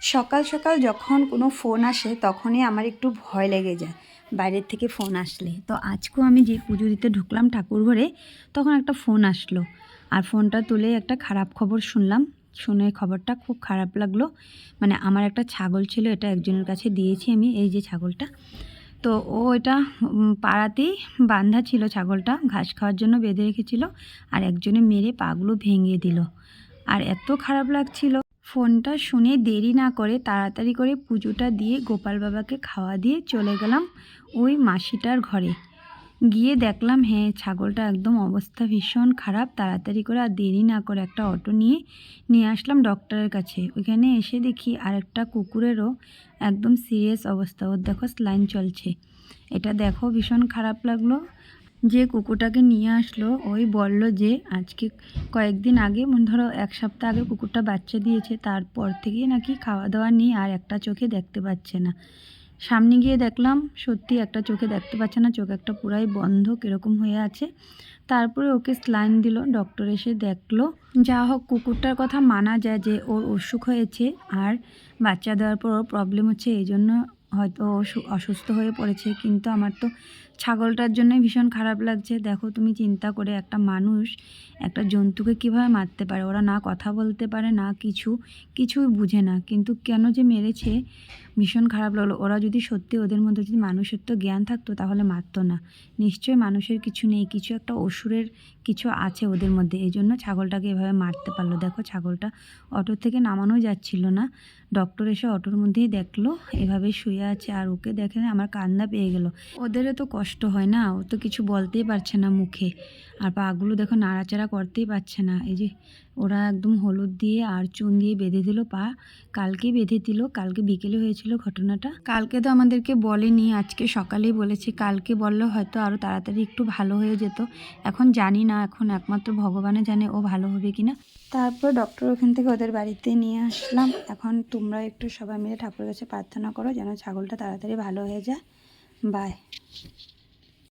সকাল সকাল যখন কোনো ফোন আসে, তখনই আমার একটু ভয় লেগে যায়। বাইরের থেকে ফোন আসলে। তো আজকেও আমি যে পুজো দিতে ঢুকলাম ঠাকুর ঘরে, তখন একটা ফোন আসলো। আর ফোনটা তুলে একটা খারাপ খবর শুনলাম। শুনে খবরটা খুব খারাপ লাগল। মানে আমার একটা ছাগল ছিল, এটা একজনের কাছে দিয়েছি আমি, এই যে ছাগলটা। তো ও এটা পাড়াতেই বান্ধা ছিল ছাগলটা, ঘাস খাওয়ার জন্য বেঁধে রেখেছিল। আর একজনে মেরে পাগুলো ভেঙে দিল। আর এত খারাপ লাগছিল। ফোনটা শুনে দেরি না করে তাড়াতাড়ি করে পুজোটা দিয়ে গোপাল বাবাকে খাওয়া দিয়ে চলে গেলাম ওই মাসিটার ঘরে। গিয়ে দেখলাম হ্যাঁ ছাগলটা একদম অবস্থা ভীষণ খারাপ। তাড়াতাড়ি করে আর দেরি না করে একটা অটো নিয়ে নিয়ে আসলাম ডক্টরের কাছে। ওইখানে এসে দেখি আরেকটা কুকুরেরও একদম সিরিয়াস অবস্থা। ওর দেখো স্লাইন চলছে। এটা দেখো, ভীষণ খারাপ লাগল। যে কুকুরটাকে নিয়ে আসলো, ওই বলল যে, আজকে কয়েকদিন আগে, মনে ধরো এক সপ্তাহ আগে কুকুরটা বাচ্চা দিয়েছে, তারপর থেকেই নাকি খাওয়া দাওয়া নিয়ে আর একটা চোখে দেখতে পাচ্ছে না। সামনে গিয়ে দেখলাম, সত্যি একটা চোখে দেখতে পাচ্ছে না, চোখ একটা পুরাই বন্ধ, কীরকম হয়ে আছে। তারপরে ওকে স্লাইন দিল, ডক্টর এসে দেখল, যা হোক, কুকুরটার কথা মানা যায় যে, ওর অসুখ হয়েছে, আর বাচ্চা দেওয়ার পর ওর প্রবলেম হচ্ছে, এই জন্য হয়তো অসুস্থ হয়ে পড়েছে, কিন্তু আমার তো ছাগলটার জন্যই ভীষণ খারাপ লাগছে। দেখো, তুমি চিন্তা করে একটা মানুষ একটা জন্তুকে কীভাবে মারতে পারে? ওরা না কথা বলতে পারে, না কিছু, কিছুই বুঝে না। কিন্তু কেন যে মেরেছে, ভীষণ খারাপ লাগল। ওরা যদি সত্যি ওদের মধ্যে যদি মানুষের তো জ্ঞান থাকতো, তাহলে মারতো না। নিশ্চয়ই মানুষের কিছু নেই, কিছু একটা অসুরের কিছু আছে ওদের মধ্যে। এই জন্য ছাগলটাকে এভাবে মারতে পারল। দেখো, ছাগলটা অটো থেকে নামানো যাচ্ছিল না। ডক্টর এসে অটোর মধ্যেই দেখল, এভাবে শুয়ে আছে আর ওকে দেখে আমার কান্না পেয়ে গেল। ওদেরও তো কষ্ট হয় না? ও তো কিছু বলতেই পারছে না মুখে। আর পাগুলো দেখো নাড়াচাড়া করতেই পারছে না। এই যে ওরা একদম হলুদ দিয়ে আর চুন দিয়ে বেঁধে দিল পা। কালকে বেঁধে দিল, কালকে বিকেলে হয়েছিল ঘটনাটা। কালকে তো আমাদেরকে বলেনি, আজকে সকালেই বলেছে। কালকে বললে হয়তো আরও তাড়াতাড়ি একটু ভালো হয়ে যেত। এখন জানি না, এখন একমাত্র ভগবানে জানে ও ভালো হবে কিনা। তারপর ডক্টর ওখান থেকে ওদের বাড়িতে নিয়ে আসলাম। এখন তোমরা একটু সবাই মিলে ঠাকুরের কাছে প্রার্থনা করো যেন ছাগলটা তাড়াতাড়ি ভালো হয়ে যায়। বাই